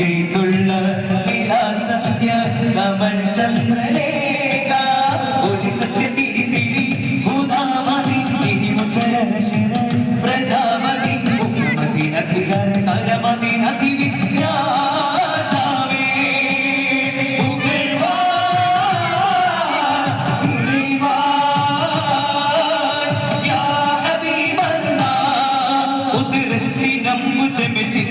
എഴുതുള്ള വിലാസത്യ കമൽ ചന്ദ്രലേഖ. ഒരു സത്യ തിരി തിരി ഭൂതാമതി തിരിമുത്തര ശര പ്രജാമതി മുഖമതിനധികര കരമതിനധി രാജാവേ ഉഗ്രവാ ഉഗ്രവാ യാ ഹബീബന്നാ ഉദ്രത്തി നമ്മു ചെമിച്ചിൻ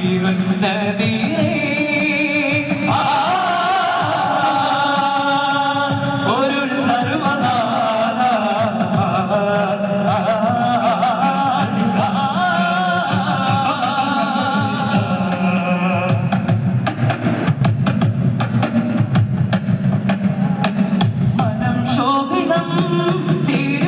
ജീവൻ നദിയേ ശോഭിതം ചെയ്തു